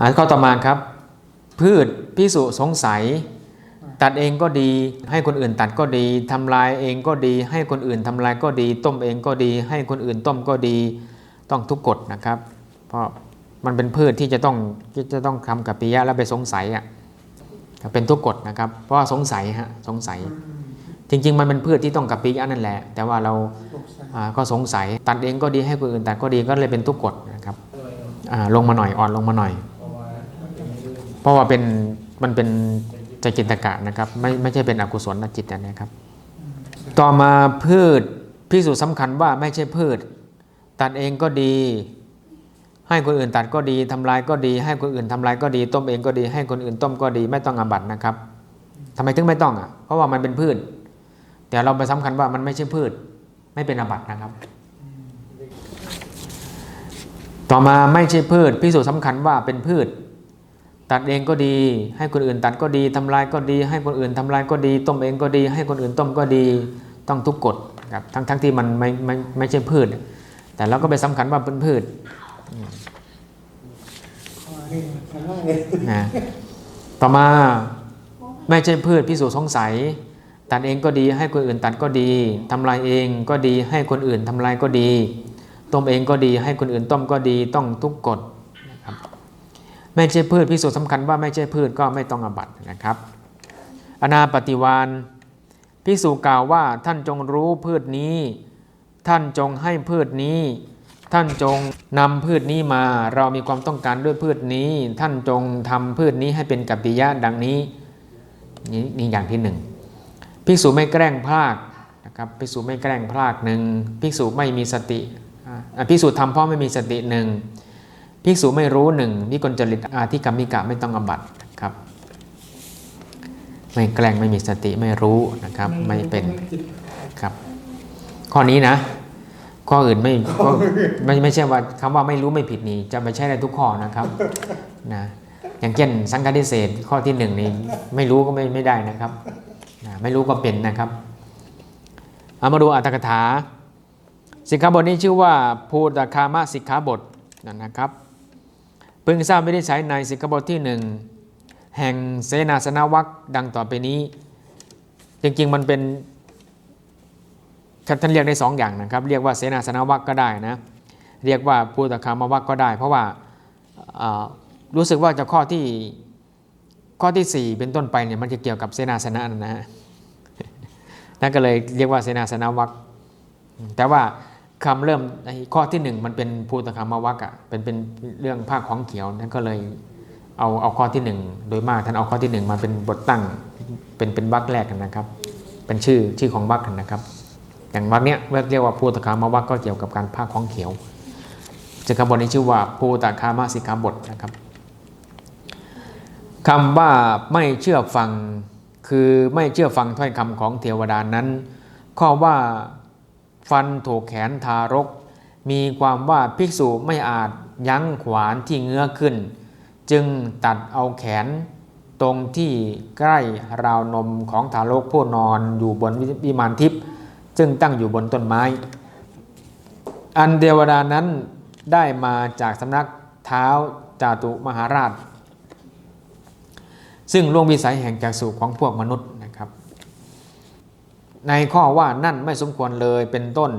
อ่าข้อต่อมาครับ พืชพิสุสงสัย ตัดเองก็ดี ให้คนอื่นตัดก็ดีทำลายเองก็ดี ให้คนอื่นทำลายก็ดี ต้มเองก็ดี ให้คนอื่นต้มก็ดี ต้องทุกกฎนะครับ เพราะมันเป็นพืชที่จะต้องที่จะต้องทำกับปิยะแล้วไปสงสัยอะเป็นทุกกฎนะครับ เพราะว่าสงสัยฮะสงสัย จริง ๆ มันเป็นพืชที่ต้องกับปิยะนั่นแหละ แต่ว่าเราสงสัยอ่าก็สงสัยตัดเองก็ดีให้คนอื่นตัดก็ดีก็เลยเป็นทุกกฎนะครับอ่าลงมาหน่อยอ่อนลงมาหน่อย เพราะว่าเป็นมันเป็นใจจิตกะนะครับ ไม่ไม่ใช่เป็นอกุศลจิตนะครับ ต่อมาพืชพิสูจน์สำคัญว่าไม่ใช่พืช ตัดเองก็ดี ให้คนอื่นตัดก็ดีทำลายก็ดี ให้คนอื่นทำลายก็ดี ต้มเองก็ดี ให้คนอื่นต้มก็ดี ไม่ต้องอาบัตนะครับทำไมถึงไม่ต้องอะเพราะว่ามันเป็นพืช แต่เราไปสำคัญว่ามันไม่ใช่พืช ไม่เป็นอาบัตนะครับ ต่อมาไม่ใช่พืชพิสูจน์สำคัญว่าเป็นพืช ตัดเองก็ดี ให้คนอื่นตัดก็ดีทำลายก็ดี ให้คนอื่นทำลายก็ดี ต้มเองก็ดี ให้คนอื่นต้มก็ดี ต้องทุกกฎครับทั้งทั้งที่มันไม่ไม่ไม่ใช่พืช แต่เราก็ไปสำคัญว่าเป็นพืชข้อนี้มันง่ายเลยนะต่อมาไม่ใช่พืชพิสูจน์สงสัย ตัดเองก็ดี ให้คนอื่นตัดก็ดีทำลายเองก็ดี ให้คนอื่นทำลายก็ดี ต้มเองก็ดี ให้คนอื่นต้มก็ดีต้องทุกกฎนะครับ ไม่ใช่พืชพิสูจน์สำคัญว่าไม่ใช่พืชก็ไม่ต้องอบัตนะครับ อนาปฏิวานพิสูจกล่าวว่าท่านจงรู้พืชนี้ ท่านจงให้พืชนี้ ท่านจงนำพืชนี้มา เรามีความต้องการด้วยพืชนี้ ท่านจงทำพืชนี้ให้เป็นกัปปิยะดังนี้นี่นี่อย่างที่หนึ่งภิกษุไม่แกล้งพลากนะครับภิกษุไม่แกล้งพลากหนึ่งภิกษุไม่มีสติอ่าภิกษุทำเพราะไม่มีสติหนึ่ง ภิกษุไม่รู้หนึ่งวิกลจริตอาธิกรรมิกะไม่ต้องอบัตครับ ไม่แกล้งไม่มีสติไม่รู้นะครับ ไม่เป็นครับ ข้อนี้นะ ข้ออื่นไม่ข้อไม่ไม่ใช่ว่าคำว่าไม่รู้ไม่ผิดนี่จะไม่ใช่ได้ทุกข้อนะครับนะอย่างเช่นสังฆทิเศษข้อที่หนึ่งนี่ไม่รู้ก็ไม่ไม่ได้นะครับนะไม่รู้ก็เป็นนะครับเอามาดูอัตถกถาสิกขาบทนี้ชื่อว่าภูตคามสิกขาบทนั่นนะครับ พึงทราบวินิจฉัยในสิกขาบทที่หนึ่งแห่งเสนาสนวัคดังต่อไปนี้ จริงๆมันเป็นท่านเรียกได้สองอย่างนะครับ เรียกว่าเสนาสนวัคก็ได้นะเรียกว่าภูตคามวัคก็ได้ เพราะว่ารู้สึกว่าจะข้อที่ข้อที่ 4 เป็นต้นไปเนี่ยมันจะเกี่ยวกับเสนาสนะนะฮะนั่นก็เลยเรียกว่าเสนาสนวัคแต่ว่า คำเริ่มข้อที่1มันเป็นภูตคามวัคอะเป็นเป็นเรื่องผ้าของเขียวนั่นก็เลยเอาเอาข้อที่1โดยมากท่านเอาข้อที่1มาเป็นบทตั้งเป็นเป็นวรรคแรกกันนะครับ เป็นชื่อชื่อของวรรคกันนะครับ อย่างวักเนี้ยเรียกว่าภูตคามวักก็เกี่ยวกับการภาคของเขียวสิกขาบทนี้ชื่อว่าภูตคามาสิกขาบทนะครับคำว่าไม่เชื่อฟังคือไม่เชื่อฟังถ้อยคำของเทวดานั้น ข้อว่า ฟันถูกแขนทารก มีความว่าภิกษุไม่อาจยั้งขวานที่เงื้อขึ้น จึงตัดเอาแขนตรงที่ใกล้ราวนมของทารกผู้นอนอยู่บนวิมานทิพย์ซึ่งตั้งอยู่บนต้นไม้ อันเทวดานั้นได้มาจากสำนักเท้าจาตุมหาราช ซึ่งล่วงวิสัยแห่งจากสู่ของพวกมนุษย์ ในข้อว่านั่นไม่สมควรเลยเป็นต้น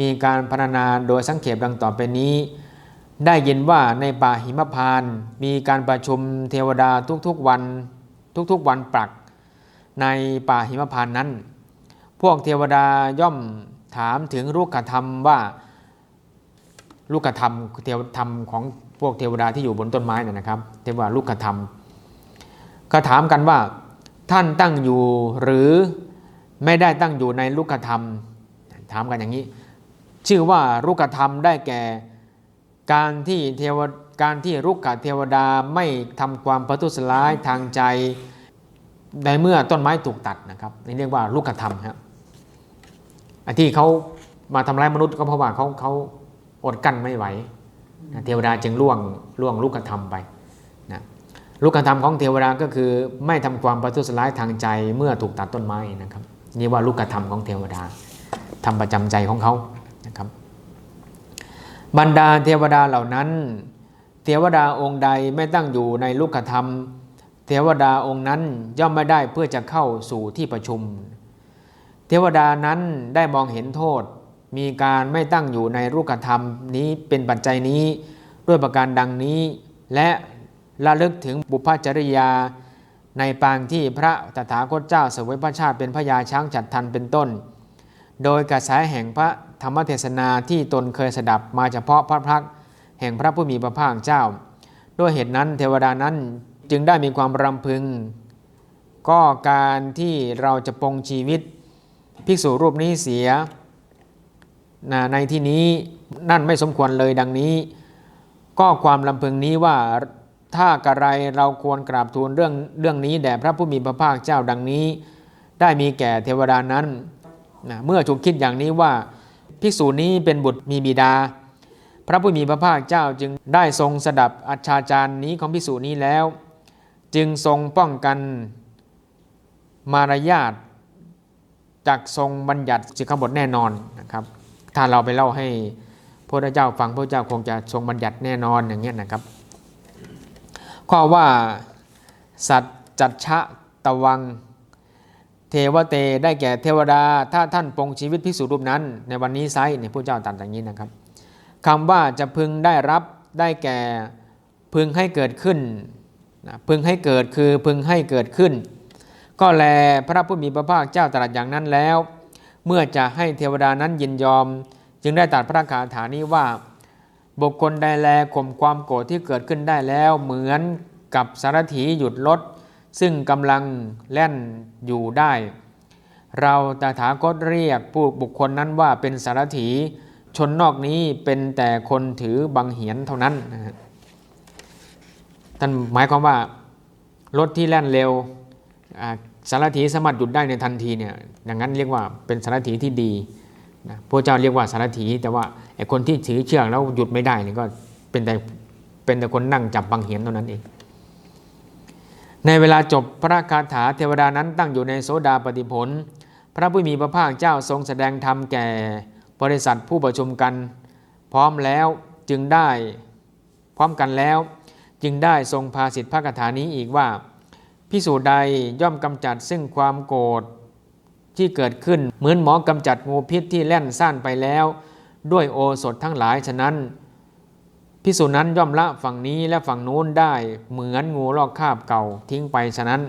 มีการพรรณนาโดยสังเขปดังต่อไปนี้ ได้ยินว่าในป่าหิมพานต์มีการประชุมเทวดาทุกๆวันทุกๆวันปรัก ในป่าหิมพานต์นั้น พวกเทวดาย่อมถามถึงลูกธรรมว่าลูกธรรมเทวธรรมของพวกเทวดาที่อยู่บนต้นไม้น่นะครับเรียกว่าลูกธรรม ก็ถามกันว่าท่านตั้งอยู่หรือ ไม่ได้ตั้งอยู่ในลูกธรรมถามกันอย่างนี้ ชื่อว่าลูกธรรมได้แก่การที่เทวการที่ลูกขเทวดาไม่ทำความประทุษร้ายทางใจในเมื่อต้นไม้ถูกตัดนะครับนี่เรียกว่าลูกธรรมครับที่เขามาทำร้ายมนุษย์ก็เพราะว่าเขาเขาอดกั้นไม่ไหวเทวดาจึงล่วงล่วงลูกธรรมไปนะลูกธรรมของเทวดาก็คือไม่ทำความประทุษร้ายทางใจเมื่อถูกตัดต้นไม้นะครับ นี่ว่าลูกธรรมของเทวดาทำประจำใจของเขานะครับ บรรดาเทวดาเหล่านั้น เทวดาองค์ใดไม่ตั้งอยู่ในลูกธรรม เทวดาองค์นั้นย่อมไม่ได้เพื่อจะเข้าสู่ที่ประชุม เทวดานั้นได้มองเห็นโทษ มีการไม่ตั้งอยู่ในรูปธรรมนี้เป็นปัจจัยนี้ด้วยประการดังนี้ และระลึกถึงบุพจริยา ในปางที่พระตถาคตเจ้าเสวยพระชาติเป็นพญาช้างจัดทันเป็นต้น โดยกระแสแห่งพระธรรมเทศนาที่ตนเคยสดับมาเฉพาะพระพักตร์แห่งพระผู้มีพระภาคเจ้า ด้วยเหตุนั้นเทวดานั้นจึงได้มีความรำพึง ก็การที่เราจะปรงชีวิต ภิกษุรูปนี้เสีย ในที่นี้นั่นไม่สมควรเลยดังนี้ ก็ความลำพึงนี้ว่า ถ้ากระไรเราควรกราบทูลเรื่องเรื่องนี้แด่พระผู้มีพระภาคเจ้าดังนี้ ได้มีแก่เทวดานั้นนะเมื่อถูกคิดอย่างนี้ว่าภิกษุนี้เป็นบุตรมีบิดา พระผู้มีพระภาคเจ้าจึงได้ทรงสดับอัจฉาจารย์นี้ของภิกษุนี้แล้ว จึงทรงป้องกันมารยาทจากทรงบัญญัติสิกขาบทแน่นอนนะครับ ถ้าเราไปเล่าให้พระเจ้าฟังพระเจ้าคงจะทรงบัญญัติแน่นอนอย่างเงี้ยนะครับ ข้อว่า สัจจัดชะตะวัง เทวเตได้แก่เทวดา ถ้าท่านปรงชีวิตภิกษุรูปนั้น ในวันนี้ไซเนี่ยพระเจ้าตรัสอย่างนี้นะครับคำว่าจะพึงได้รับได้แก่พึงให้เกิดขึ้นนะพึงให้เกิดคือพึงให้เกิดขึ้น ก็แลพระผู้มีพระภาคเจ้าตรัสอย่างนั้นแล้ว เมื่อจะให้เทวดานั้นยินยอม จึงได้ตรัสพระคาถานี้ว่า บุคคลใดแลข่มความโกรธที่เกิดขึ้นได้แล้วเหมือนกับสารถีหยุดรถซึ่งกำลังแล่นอยู่ได้ เราตถาคตเรียกผู้บุคคลนั้นว่าเป็นสารถีชนนอกนี้เป็นแต่คนถือบังเหียนเท่านั้นนะฮะท่านหมายความว่ารถที่แล่นเร็วสารถีสามารถหยุดได้ในทันทีเนี่ยอย่างนั้นเรียกว่าเป็นสารถีที่ดี นะพระเจ้าเรียกว่าสารถี แต่ว่าไอ้คนที่ถือเชือกแล้วหยุดไม่ได้นี่ก็เป็นแต่เป็นแต่คนนั่งจับบังเหียนเท่านั้นเอง ในเวลาจบพระคาถาเทวดานั้นตั้งอยู่ในโสดาปฏิผล พระผู้มีพระภาคเจ้าทรงแสดงธรรมแก่บริษัทผู้ประชุมกัน พร้อมแล้วจึงได้พร้อมกันแล้ว จึงได้ทรงพาสิทธิพระคาถานี้อีกว่าพิสูจน์ใดย่อมกำจัดซึ่งความโกรธ ที่เกิดขึ้นเหมือนหมอกำจัดงูพิษที่แล่นซ่านไปแล้ว ด้วยโอสถทั้งหลายฉะนั้นพิสูจน์นั้นย่อมละฝั่งนี้และฝั่งนู้นได้เหมือนงูลอกคาบเก่าทิ้งไปฉะนั้น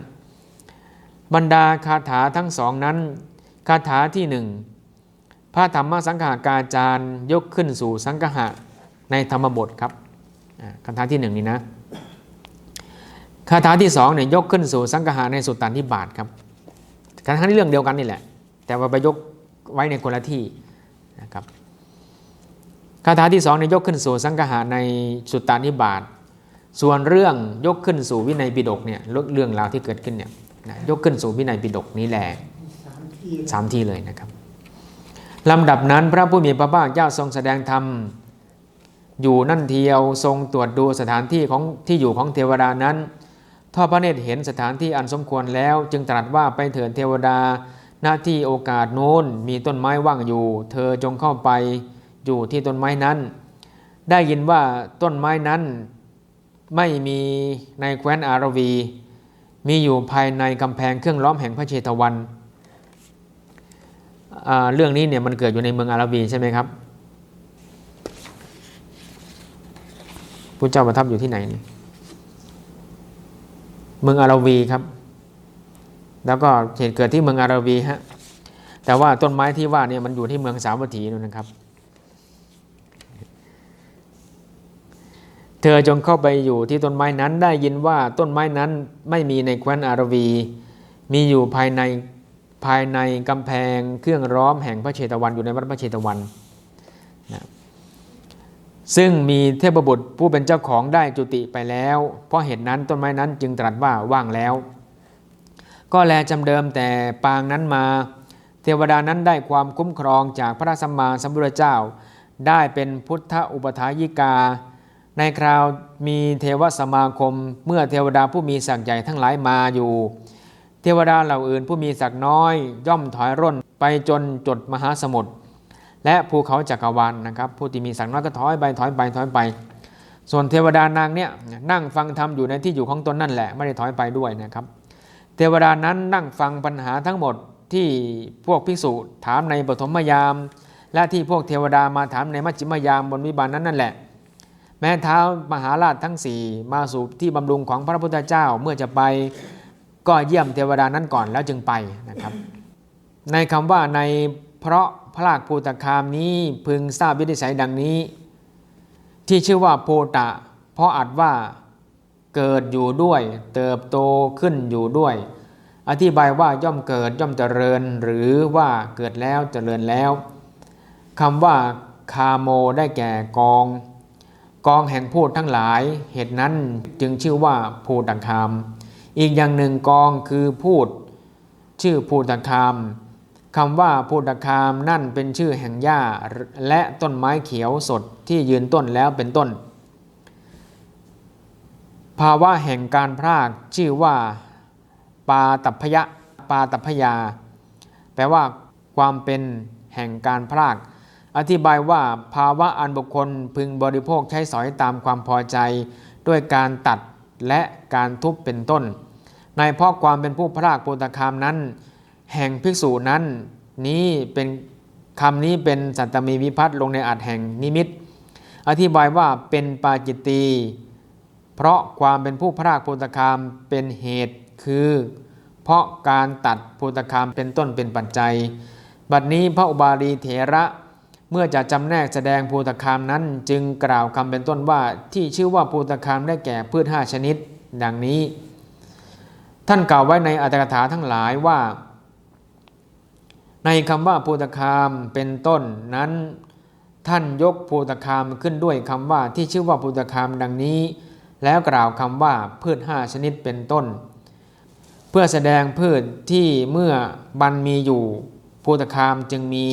บรรดาคาถาทั้งสองนั้น คาถาที่หนึ่งพระธรรมสังฆากาจารย์ยกขึ้นสู่สังฆะในธรรมบทครับคาถาที่หนึ่งนี้นะคาถาที่สองเนี่ยยกขึ้นสู่สังฆะในสุตตันทิบาทครับ คาถาที่เรื่องเดียวกันนี่แหละ แต่ว่าไปยกไว้ในคนละที่นะครับคาถาที่สองเนี่ยยกขึ้นสู่สังฆะในสุตตานิบาตส่วนเรื่องยกขึ้นสู่วินัยปิฎกเนี่ยเรื่องราวที่เกิดขึ้นเนี่ยยกขึ้นสู่วินัยปิฎกนี้แหละสามที่เลยนะครับลำดับนั้นพระผู้มีพระภาคเจ้าทรงแสดงธรรมอยู่นั่นเทียวทรงตรวจดูสถานที่ของที่อยู่ของเทวดานั้น ทอดพระเนตรเห็นสถานที่อันสมควรแล้ว จึงตรัสว่าไปเถิดเทวดา หน้าที่โอกาสโน้นมีต้นไม้ว่างอยู่ เธอจงเข้าไปอยู่ที่ต้นไม้นั้น ได้ยินว่าต้นไม้นั้นไม่มีในแคว้นอารวี มีอยู่ภายในกำแพงเครื่องล้อมแห่งพระเชตวัน เรื่องนี้เนี่ยมันเกิดอยู่ในเมืองอาราบีใช่ไหมครับพระเจ้าประทับอยู่ที่ไหนเนี่ย เมืองอาราวีครับ แล้วก็เหตุเกิดที่เมืองอาราวีฮะแต่ว่าต้นไม้ที่ว่าเนี่ยมันอยู่ที่เมืองสาวัตถีนู่นนะครับ เธอจงเข้าไปอยู่ที่ต้นไม้นั้นได้ยินว่าต้นไม้นั้นไม่มีในแคว้นอาราวี มีอยู่ภายในภายในกำแพงเครื่องร้อมแห่งพระเชตวันอยู่ในวัดพระเชตวัน ซึ่งมีเทพบุตรผู้เป็นเจ้าของได้จุติไปแล้ว เพราะเหตุนั้นต้นไม้นั้นจึงตรัสว่าว่างแล้ว ก็แลจำเดิมแต่ปางนั้นมา เทวดานั้นได้ความคุ้มครองจากพระสัมมาสัมพุทธเจ้า ได้เป็นพุทธอุปถายิกา ในคราวมีเทวสมาคม เมื่อเทวดาผู้มีศักย์ใหญ่ทั้งหลายมาอยู่ เทวดาเหล่าอื่นผู้มีศักดิ์น้อย ย่อมถอยร่นไปจนจดมหาสมุทร และภูเขาจักรวาลนนะครับผู้ที่มีศักดิ์น้อยก็ถอยไปถอยไปถอยไป ส่วนเทวดานางเนี่ยนั่งฟังธรรมอยู่ในที่อยู่ของตนนั่นแหละไม่ได้ถอยไปด้วยนะครับ เทวดานั้นนั่งฟังปัญหาทั้งหมดที่พวกภิกษุถามในปฐมยาม และที่พวกเทวดามาถามในมัจจิมยามบนวิบาลนั้นนั่นแหละ แม้เท้ามหาราชทั้งสี่มาสู่ที่บำรุงของพระพุทธเจ้าเมื่อจะไปก็เยี่ยมเทวดานั้นก่อนแล้วจึงไปนะครับ ในคำว่าใน เพราะพระราชภูตคามนี้พึงทราบวินิจฉัยดังนี้ ที่ชื่อว่าโพตะ เพราะอัดว่าเกิดอยู่ด้วย เติบโตขึ้นอยู่ด้วย อธิบายว่าย่อมเกิดย่อมเจริญ หรือว่าเกิดแล้วเจริญแล้วคำว่าคาโมได้แก่กอง กองแห่งพูดทั้งหลาย เหตุนั้นจึงชื่อว่าภูตคาม อีกอย่างหนึ่งกองคือพูด ชื่อภูตคาม คำว่าภูตคามนั่นเป็นชื่อแห่งหญ้าและต้นไม้เขียวสดที่ยืนต้นแล้วเป็นต้น ภาวะแห่งการพรากชื่อว่า ปาตัพยะปาตัพยา แปลว่าความเป็นแห่งการพราก อธิบายว่าภาวะอันบุคคลพึงบริโภคใช้สอยตามความพอใจ ด้วยการตัดและการทุบเป็นต้น ในเพราะความเป็นผู้พรากปุตคามนั้น แห่งภิกษุนั้นนี้เป็นคำนี้เป็นสัตตมีวิพัฒน์ลงในอัดแห่งนิมิต อธิบายว่าเป็นปาจิตตีเพราะความเป็นผู้พรากโพธคามเป็นเหตุคือ เพราะการตัดโพธคามเป็นต้นเป็นปัจจัย บัดนี้พระอุบาลีเถระเมื่อจะจำแนกแสดงโพธคามนั้นจึงกล่าวคำเป็นต้นว่าที่ชื่อว่าโพธคามได้แก่พืชห้าชนิด ดังนี้ ท่านกล่าวไว้ในอัตถกถาทั้งหลายว่า ในคำว่าโพธคามเป็นต้นนั้น ท่านยกโพธคามขึ้นด้วยคำว่าที่ชื่อว่าโพธคามดังนี้ แล้วกล่าวคำว่าพืชห้าชนิดเป็นต้น เพื่อแสดงพืชที่เมื่อบันมีอยู่โพธคามจึงมี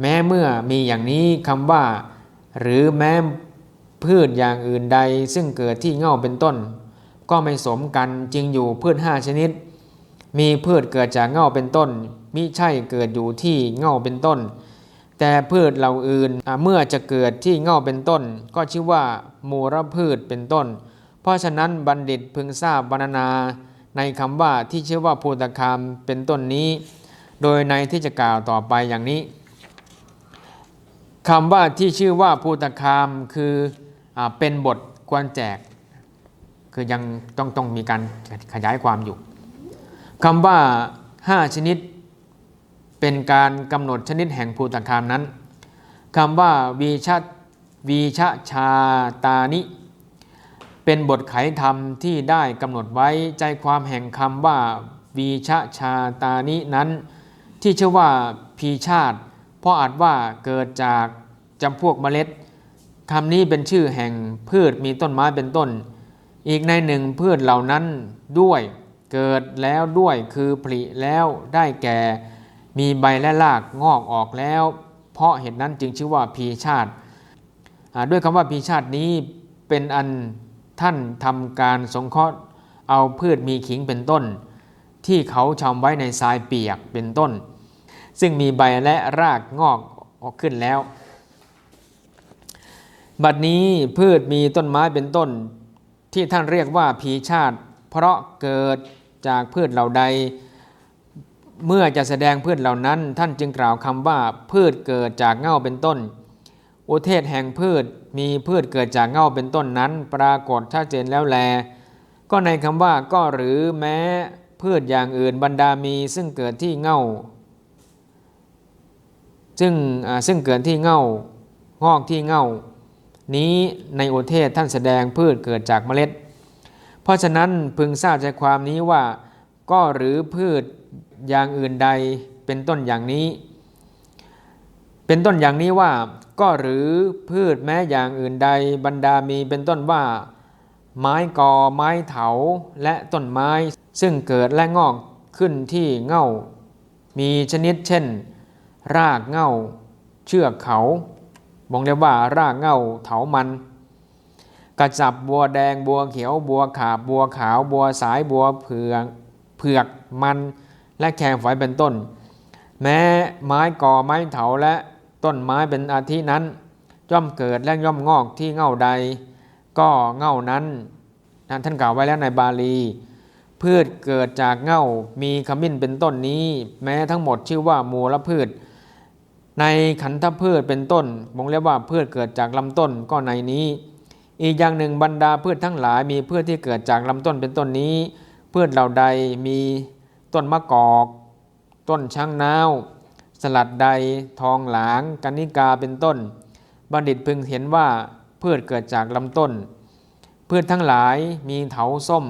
แม้เมื่อมีอย่างนี้คำว่า หรือแม้พืชอย่างอื่นใดซึ่งเกิดที่เง่าเป็นต้น ก็ไม่สมกันจึงอยู่พืชห้าชนิด มีพืชเกิดจากเง่าเป็นต้น มิใช่เกิดอยู่ที่เง่าเป็นต้น แต่พืชเหล่าอื่นเมื่อจะเกิดที่เง่าเป็นต้น ก็ชื่อว่ามูลพืชเป็นต้น เพราะฉะนั้นบัณฑิตพึงทราบบรรณาในคำว่าที่ชื่อว่าภูตคามเป็นต้นนี้ โดยในที่จะกล่าวต่อไปอย่างนี้คำว่าที่ชื่อว่าภูตคามคืออเป็นบทควรแจก คือยังต้องต้องมีการขยายความอยู่คำว่า 5 ชนิด เป็นการกำหนดชนิดแห่งภูตคามนั้นคำว่าวีชะวีชะชาตานิ เป็นบทไขธรรมที่ได้กำหนดไว้ใจความแห่งคำว่าวีชะชาตานินั้น ที่ชื่อว่าพีชาติ เพราะอาจว่าเกิดจากจำพวกเมล็ดคำนี้เป็นชื่อแห่งพืชมีต้นไม้เป็นต้น อีกในหนึ่งพืชเหล่านั้นด้วยเกิดแล้วด้วยคือผลิแล้วได้แก่ มีใบและรากงอกออกแล้ว เพราะเหตุนั้นจึงชื่อว่าพีชาติ ด้วยคำว่าพีชาตินี้เป็นอันท่านทำการสงเคราะห์เอาพืชมีขิงเป็นต้น ที่เขาชำไว้ในทรายเปียกเป็นต้น ซึ่งมีใบและรากงอกออกขึ้นแล้ว บัดนี้พืชมีต้นไม้เป็นต้น ที่ท่านเรียกว่าพีชาติ เพราะเกิดจากพืชเหล่าใด เมื่อจะแสดงพืชเหล่านั้น ท่านจึงกล่าวคำว่าพืชเกิดจากเง่าเป็นต้น อุเทศแห่งพืชมีพืชเกิดจากเง่าเป็นต้นนั้น ปรากฏชัดเจนแล้วแล ก็ในคำว่าก็หรือแม้พืชอย่างอื่นบรรดามีซึ่งเกิดที่เง่าซึ่งซึ่งเกิดที่เง่างอกที่เง่านี้ในโอเทศท่านแสดงพืชเกิดจากเมล็ด เพราะฉะนั้นพึงทราบใจความนี้ว่า ก็หรือพืช อย่างอื่นใดเป็นต้นอย่างนี้ เป็นต้นอย่างนี้ว่า ก็หรือพืชแม้อย่างอื่นใดบรรดามีเป็นต้นว่า ไม้กอไม้เถาและต้นไม้ ซึ่งเกิดและงอกขึ้นที่เง่า มีชนิดเช่น รากเง่า เชือกเขาบอกได้ว่ารากเง่าเถามันกระจับบัวแดงบัวเขียวบัวขาบบัวขาวบัวสายบัวเผือกเผือกมัน และแคงฝอยเป็นต้น แม้ไม้ก่อไม้เถาและต้นไม้เป็นอาทินั้น ย่อมเกิดและย่อมงอกที่เง่าใด ก็เง่านั้นท่านกล่าวไว้แล้วในบาลี พืชเกิดจากเง่ามีขมิ้นเป็นต้นนี้ แม้ทั้งหมดชื่อว่ามูลพืช ในขันธพืชเป็นต้นวงเรียกว่าพืชเกิดจากลำต้นก็ในนี้ อีกอย่างหนึ่งบรรดาพืชทั้งหลายมีพืชที่เกิดจากลำต้นเป็นต้นนี้ พืชเหล่าใดมี ต้นมะกอก ต้นช้างนาว สลัดใด ทองหลางกนิกาเป็นต้น บัณฑิตพึงเห็นว่าพืชเกิดจากลำต้น พืชทั้งหลายมีเถาส้ม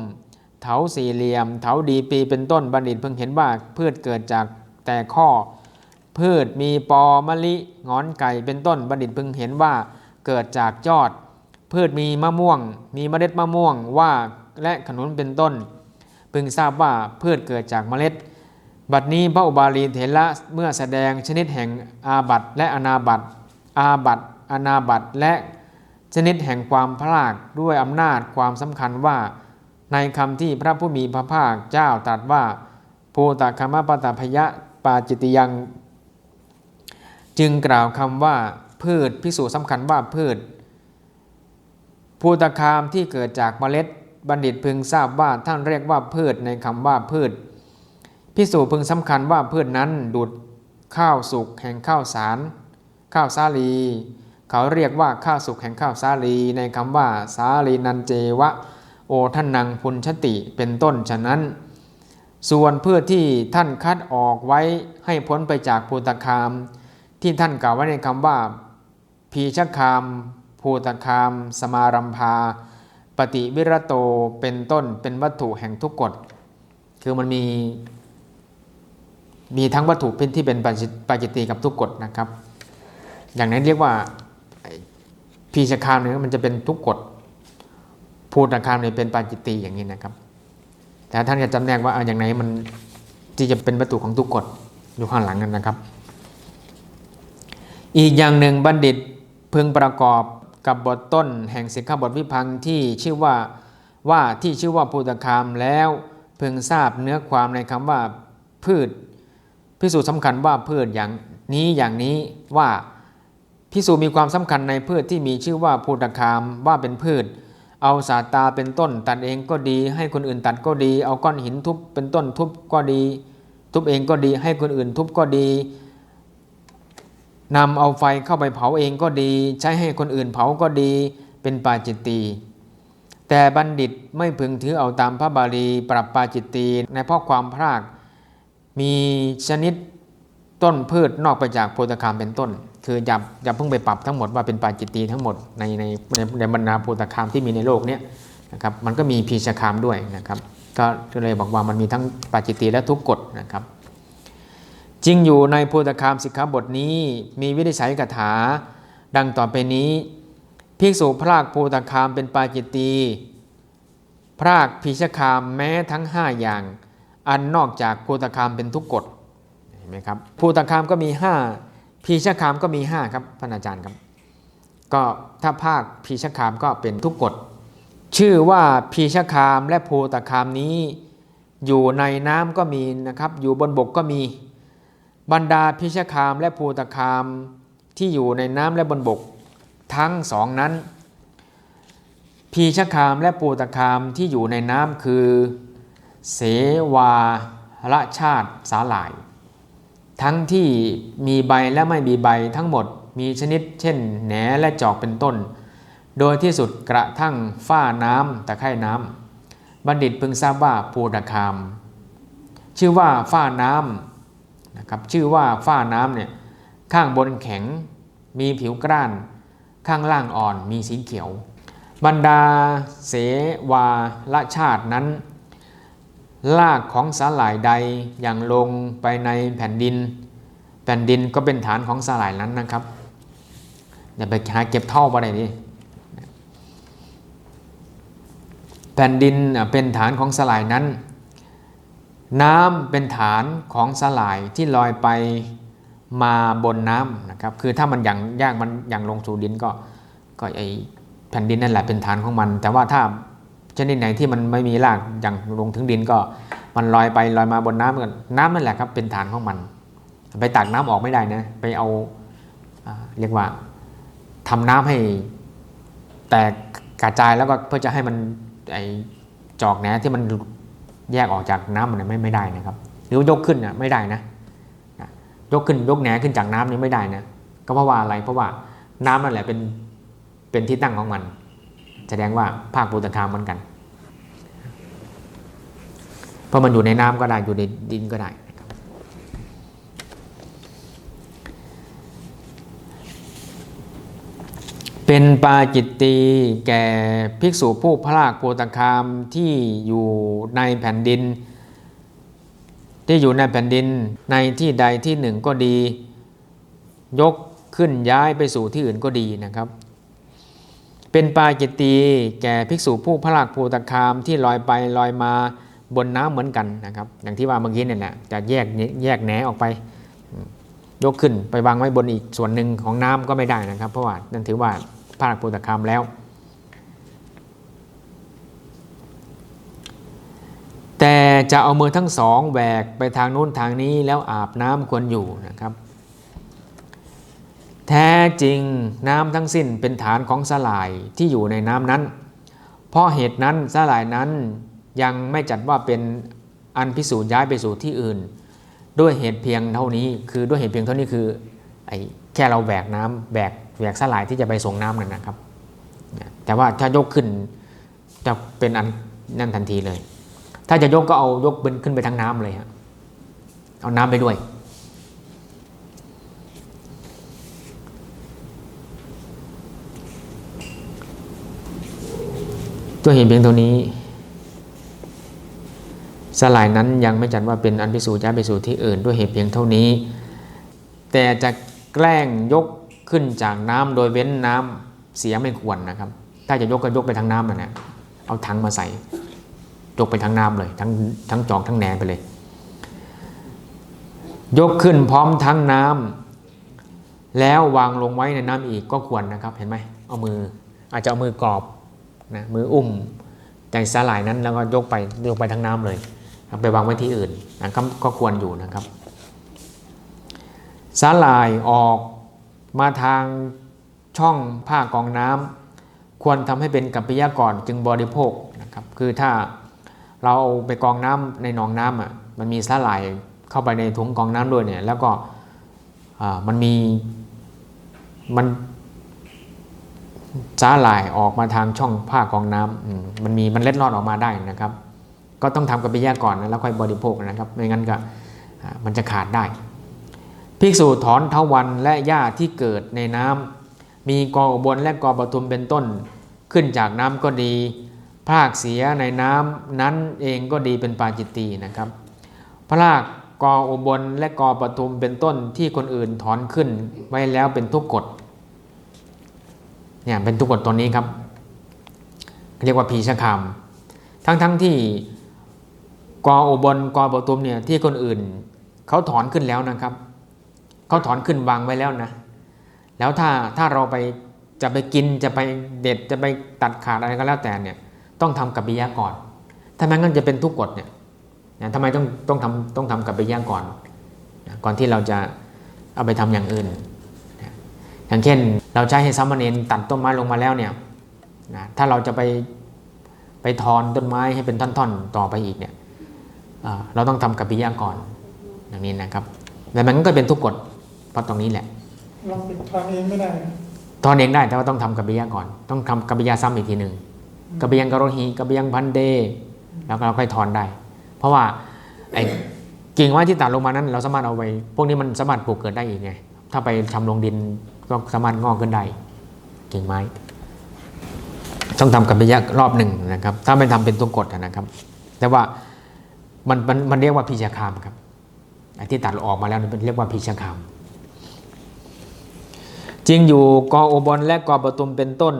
เถาสี่เหลี่ยม เถาดีปีเป็นต้น บัณฑิตพึงเห็นว่าพืชเกิดจากแต่ข้อ พืชมีปอมะลิงอนไก่เป็นต้น บัณฑิตพึงเห็นว่าเกิดจากยอด พืชมีมะม่วง มีเมล็ดมะม่วงว่าและขนุนเป็นต้น พึงทราบว่าพืชเกิดจากเมล็ด บัดนี้พระอุบาลีเถระเมื่อแสดงชนิดแห่งอาบัตและอนาบัตอาบัตอนาบัตและชนิดแห่งความพลากด้วยอำนาจความสำคัญว่า ในคำที่พระผู้มีพระภาคเจ้าตรัสว่าภูตคมปตพยะปาจิตติยัง จึงกล่าวคำว่าพืชพิสูจน์สำคัญว่าพืชภูตคามที่เกิดจากเมล็ด บัณฑิตพึงทราบว่าท่านเรียกว่าพืชในคำว่าพืชพิสูจพึงสำคัญว่าพืชนั้นดูดข้าวสุกแห่งข้าวสาร ข้าวสาลี เขาเรียกว่าข้าวสุกแห่งข้าวสาลี ในคำว่าสาลีนันเจวะ โอท่านนังพุนชติเป็นต้นฉะนั้น ส่วนพืชที่ท่านคัดออกไว้ให้พ้นไปจากภูตคาม ที่ท่านกล่าวไว้ในคำว่า พีชคามภูตคาม สมารัมพา ปฏิวิรโตเป็นต้นเป็นวัตถุแห่งทุกกฎ คือมันมีมีทั้งวัตถุเป็นที่เป็นปาจิปาจิตีกับทุกกฎนะครับ อย่างนั้นเรียกว่าพีชคามเนี่ยมันจะเป็นทุกกฎภูตคามเนี่ยเป็นปาจิตีอย่างนี้นะครับ แต่ท่านจะจำแนกว่าเอาอย่างไหนมันที่จะเป็นวัตถุของทุกกฎอยู่ข้างหลังนั้นนะครับ อีกอย่างหนึ่งบัณฑิตพึงประกอบ กับบทต้นแห่งสิกขาบทวิพังที่ชื่อว่าว่าที่ชื่อว่าภูตคามแล้วเพึงทราบเนื้อความในคำว่าพืช พิสูจน์สำคัญว่าพืชอย่างนี้อย่างนี้ว่าพิสูจน์มีความสำคัญในพืชที่มีชื่อว่าภูตคามว่าเป็นพืช เอาสาตาเป็นต้นตัดเองก็ดี ให้คนอื่นตัดก็ดี เอาก้อนหินทุบเป็นต้นทุบก็ดี ทุบเองก็ดี ให้คนอื่นทุบก็ดี นำเอาไฟเข้าไปเผาเองก็ดี ใช้ให้คนอื่นเผาก็ดีเป็นปาจิตตีแต่บัณฑิตไม่พึงถือเอาตามพระบาลีปรับปาจิตตีในเพราะความพรากมีชนิดต้นพืชนอกไปจากโพธคามเป็นต้น คืออย่าอย่าเพิ่งไปปรับทั้งหมดว่าเป็นปาจิตตีทั้งหมดในในในในบรรดาโพธคามที่มีในโลกเนี้ยนะครับมันก็มีพีชคามด้วยนะครับ ก็ก็เลยบอกว่ามันมีทั้งปาจิตตีและทุกกฎนะครับ จริงอยู่ในโพธคามสิกขาบทนี้มีวิธีใช้คาถา ดังต่อไปนี้ ภิกษุพรากโพธคามเป็นปาจิตตีพรากพีชคามแม้ทั้ง 5 อย่าง อันนอกจากโพธคามเป็นทุกกฎเห็นไหมครับโพธคามก็มี 5พีชคามก็มี 5 ครับท่านอาจารย์ครับ ก็ถ้าภาคพีชคามก็เป็นทุกกฎชื่อว่าพีชคามและโพธคามนี้ อยู่ในน้ำก็มีนะครับ อยู่บนบกก็มี บรรดาพิชคามและภูตคามที่อยู่ในน้ำและบนบกทั้งสองนั้น พีชคามและภูตคามที่อยู่ในน้ำคือ เสวาละชาติสาหร่าย ทั้งที่มีใบและไม่มีใบทั้งหมดมีชนิดเช่นแหนและจอกเป็นต้น โดยที่สุดกระทั่งฝ้าน้ำตะไคร่น้ำบัณฑิตพึงทราบว่าภูตคาม ชื่อว่าฝ้าน้ำ นะครับชื่อว่าฝ้าน้ำเนี่ยข้างบนแข็งมีผิวกร้าน ข้างล่างอ่อนมีสีเขียว บรรดาเสวาละชาตินั้นลากของสาหร่ายใดอย่างลงไปในแผ่นดิน แผ่นดินก็เป็นฐานของสาหร่ายนั้นนะครับอย่าไปหาเก็บเท่าไปไหนดิแผ่นดินเป็นฐานของสาหร่ายนั้น น้ำเป็นฐานของสลายที่ลอยไปมาบนน้ำนะครับ คือถ้ามันอย่างยากมันอย่างลงสู่ดินก็ก็ไอแผ่นดินนั่นแหละเป็นฐานของมัน แต่ว่าถ้าชนิดไหนที่มันไม่มีรากอย่างลงถึงดินก็มันลอยไปลอยมาบนน้ำกันน้ำนั่นแหละครับเป็นฐานของมัน ไปตักน้ำออกไม่ได้นะไปเอาเรียกว่าทำน้ำให้แตกกระจายแล้วก็เพื่อจะให้มันไอจอกแหนที่มัน แยกออกจากน้ำมันไม่ไม่ได้นะครับ หรือยกขึ้นอะไม่ได้นะยกขึ้นยกแหนขึ้นจากน้ำนี้ไม่ได้นะก็เพราะว่าอะไรเพราะว่าน้ำนั่นแหละเป็นเป็นที่ตั้งของมัน แสดงว่าภาคปูตะคามเหมือนกัน เพราะมันอยู่ในน้ำก็ได้อยู่ในดินก็ได้นะครับ เป็นปาจิตตีแก่ภิกษุผู้พลากโพตคามที่อยู่ในแผ่นดิน ที่อยู่ในแผ่นดินในที่ใดที่หนึ่งก็ดี ยกขึ้นย้ายไปสู่ที่อื่นก็ดีนะครับ เป็นปาจิตตีแก่ภิกษุผู้พลากโพตคามที่ลอยไปลอยมาบนน้ำเหมือนกันนะครับ อย่างที่ว่าเมื่อกี้เนี่ยแหละจะแยกแยกแหนออกไปยกขึ้นไปวางไว้บนอีกส่วนหนึ่งของน้ำก็ไม่ได้นะครับ เพราะว่านั่นถือว่า พลากโพตคามแล้ว แต่จะเอามือทั้งสองแหวกไปทางโน้นทางนี้แล้วอาบน้ำควรอยู่นะครับ แท้จริงน้ำทั้งสิ้นเป็นฐานของสลายที่อยู่ในน้ำนั้น เพราะเหตุนั้นสลายนั้นยังไม่จัดว่าเป็นอันพิสูจน์ย้ายไปสู่ที่อื่น ด้วยเหตุเพียงเท่านี้คือด้วยเหตุเพียงเท่านี้คือไอ้แค่เราแบกน้ำแบก แบกสลายที่จะไปส่งน้ำกันนะครับ แต่ว่าถ้ายกขึ้นจะเป็นอันนั่นทันทีเลย ถ้าจะยกก็เอายกเป็นขึ้นไปทั้งน้ำเลยฮะเอาน้ำไปด้วย ตัวเห็นเพียงเท่านี้ สลายนั้นยังไม่จัดว่าเป็นอันพิสูจน์ย้ายไปสู่ที่อื่นด้วยเหตุเพียงเท่านี้ แต่จะแกล้งยก ขึ้นจากน้ำโดยเว้นน้ำเสียไม่ควรนะครับ ถ้าจะยกก็ยกไปทางน้ำนะนะเอาถังมาใส่ยกไปทั้งน้ำเลยทั้งทั้งจอกทั้งแหนไปเลย ยกขึ้นพร้อมทั้งน้ำแล้ววางลงไว้ในน้ำอีกก็ควรนะครับ เห็นไหมเอามืออาจจะเอามือกรอบนะมืออุ้มใจสลายนั้นแล้วก็ยกไปยกไปทั้งน้ำเลยไปวางไว้ที่อื่นนะก็ก็ควรอยู่นะครับสาลายออก มาทางช่องผ้ากองน้ำควรทำให้เป็นกัปปิยะก่อนจึงบริโภคนะครับคือถ้าเราเอาไปกองน้ำในหนองน้ำอะมันมีสาลายเข้าไปในถุงกองน้ำด้วยเนี่ยแล้วก็อ่ามันมีมันสาลายออกมาทางช่องผ้ากองน้ำอืมมันมีมันเล็ดลอดออกมาได้นะครับ ก็ต้องทำกัปปิยะก่อนนะแล้วค่อยบริโภคนะครับไม่งั้นก็มันจะขาดได้ ภิกษุถอนเทวันและหญ้าที่เกิดในน้ำมีกออุบลและกอปทุมเป็นต้น ขึ้นจากน้ำก็ดีพากเสียในน้ำนั้นเองก็ดีเป็นปาจิตตีนะครับพรากกออุบลและกอปทุมเป็นต้นที่คนอื่นถอนขึ้นไว้แล้วเป็นทุกกฎเนี่ยเป็นทุกกฎตัวนี้ครับ เรียกว่าพีชะคามทั้งทั้งๆที่กออุบลกอปทุมเนี่ยที่คนอื่นเขาถอนขึ้นแล้วนะครับ เขาถอนขึ้นวางไว้แล้วนะ แล้วถ้าถ้าเราไปจะไปกินจะไปเด็ดจะไปตัดขาดอะไรก็แล้วแต่เนี่ย ต้องทำกับปิยะก่อน ถ้าไม่งั้นจะเป็นทุกกฎเนี่ยทำไมต้องต้องทำต้องทำกับปิยะก่อนก่อนที่เราจะเอาไปทำอย่างอื่น อย่างเช่นเราใช้ให้ซัมาเนนตัดต้นไม้ลงมาแล้วเนี่ยนะถ้าเราจะไปไปทอนต้นไม้ให้เป็นท่อนๆ ต่อไปอีกเนี่ยเราต้องทำกับปิยะก่อนอย่างนี้นะครับแต่มันก็เป็นทุกกฎ เพราะตรงนี้แหละเราเป็นทอนเองไม่ได้นะถอนเองได้แต่ว่าต้องทำกัปปิยะก่อน ต้องทำกัปปิยะซ้ำอีกทีหนึ่งกัปปิยังกโรหีกัปปิยังพันเดแล้วก็เราค่อยถอนได้ เพราะว่าไอ้กิ่งไม้ที่ตัดลงมานั้น เราสามารถเอาไปพวกนี้มันสามารถปลูกเกิดได้อีกไง ถ้าไปทำลงดินก็สามารถงอกขึ้นได้กิ่งไม้ ต้องทำกัปปิยะรอบหนึ่งนะครับ ถ้าไม่ทำเป็นตัวกฎนะครับ แต่ว่ามันมันมันเรียกว่าพีชาคามครับไอ้ที่ตัดออกมาแล้วนี่เป็นเรียกว่าพีชาคาม จริงอยู่กอโอบลและกอประตุมเป็นต้น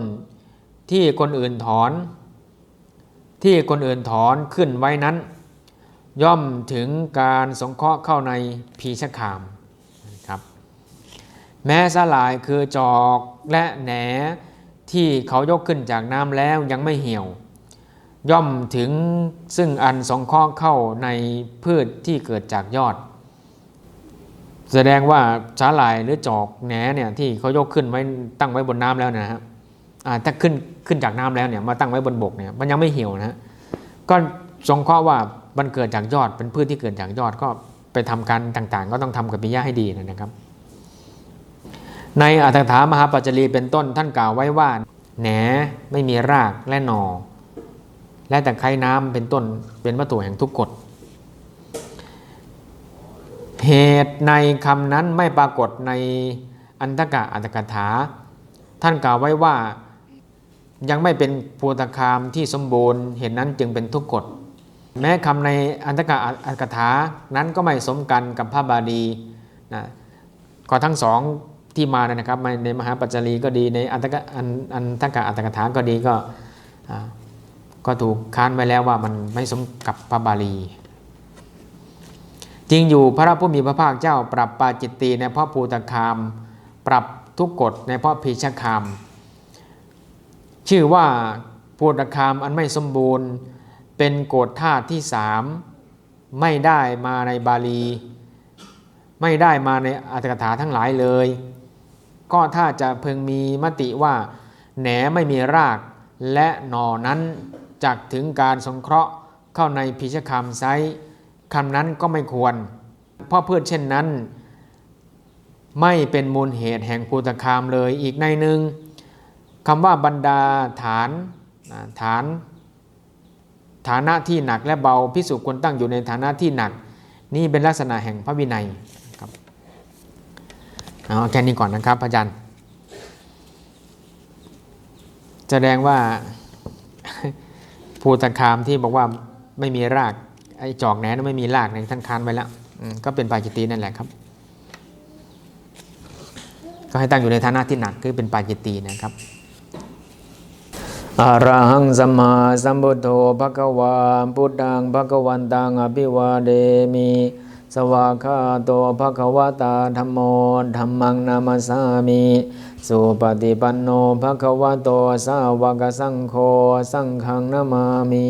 ที่คนอื่นถอน ที่คนอื่นถอนขึ้นไว้นั้น ย่อมถึงการสงเคราะห์เข้าในพีชคามครับแม้สลายคือจอกและแหนที่เขายกขึ้นจากน้ำแล้วยังไม่เหี่ยว ย่อมถึงซึ่งอันสงเคราะห์เข้าในพืชที่เกิดจากยอด แสดงว่าสาหร่ายหรือจอกแหนเนี่ยที่เขายกขึ้นไว้ตั้งไว้บนน้ำแล้วนะฮะอ่าถ้าขึ้นขึ้นจากน้ำแล้วเนี่ยมาตั้งไว้บนบกเนี่ยมันยังไม่เหี่ยวนะก็สงคราะห์ว่ามันเกิดจากยอดเป็นพืชที่เกิดจากยอดก็ไปทำการต่างๆ ก็ต้องทำกับปิยะให้ดีนะครับ ในอัตถกถามหาปัจจรีเป็นต้นท่านกล่าวไว้ว่าแหนไม่มีรากและหนอและแต่ไคร้น้ำเป็นต้นเป็นวัตถุแห่งทุกกฎ เหตุในคำนั้นไม่ปรากฏในอันตกะอัตถกถา ท่านกล่าวไว้ว่ายังไม่เป็นภูตคามที่สมบูรณ์เหตุนั้นจึงเป็นทุกกฎแม้คำในอันตกะอัตถกถานั้นก็ไม่สมกันกับพระบาลีนะก็ทั้งสองที่มานะครับในมหาปัจจารีก็ดีในอันตกะอันตกะอัตถกถาก็ดีก็ก็ถูกค้านไว้แล้วว่ามันไม่สมกับพระบาลี จริงอยู่พระผู้มีพระภาคเจ้าปรับปาจิตตีในพ่อภูตคาม ปรับทุกกฎในพ่อพีชคาม ชื่อว่าภูตคามอันไม่สมบูรณ์ เป็นโกฎธาตุที่สามไม่ได้มาในบาลี ไม่ได้มาในอัตถกถาทั้งหลายเลย ก็ถ้าจะเพึงมีมติว่า แหนไม่มีรากและหนอนั้นจักถึงการสงเคราะห์เข้าในพิชคามไซำนั้นก็ไม่ควร เพราะเพื่อเช่นนั้น ไม่เป็นมูลเหตุแห่งภูตคามเลยอีกในหนึ่งคำว่าบรรดาฐานฐาน ฐานะที่หนักและเบาพิสุควรตั้งอยู่ในฐานะที่หนัก นี่เป็นลักษณะแห่งพระวินัยครับเอาแค่นี้ก่อนนะครับพระอาจารย์แสดงว่าภูตคามที่บอกว่าไม่มีราก ไอ้จอกแหนนไม่มีรากในท่านค้านไว้แล้วก็เป็นปาจิตีนั่นแหละครับ ก็ให้ตั้งอยู่ในฐานะที่หนักคือเป็นปาจิตีนะครับอะระหังสัมมาสัมพุทโธภะคะวาพุทธังภะคะวันตังอภิวาเดมิสวากาโตภะคะวตาธัมโมธัมมังนามัสสามิสุปฏิปันโนภะคะวะโตสาวกสังโฆสังฆังนามามิ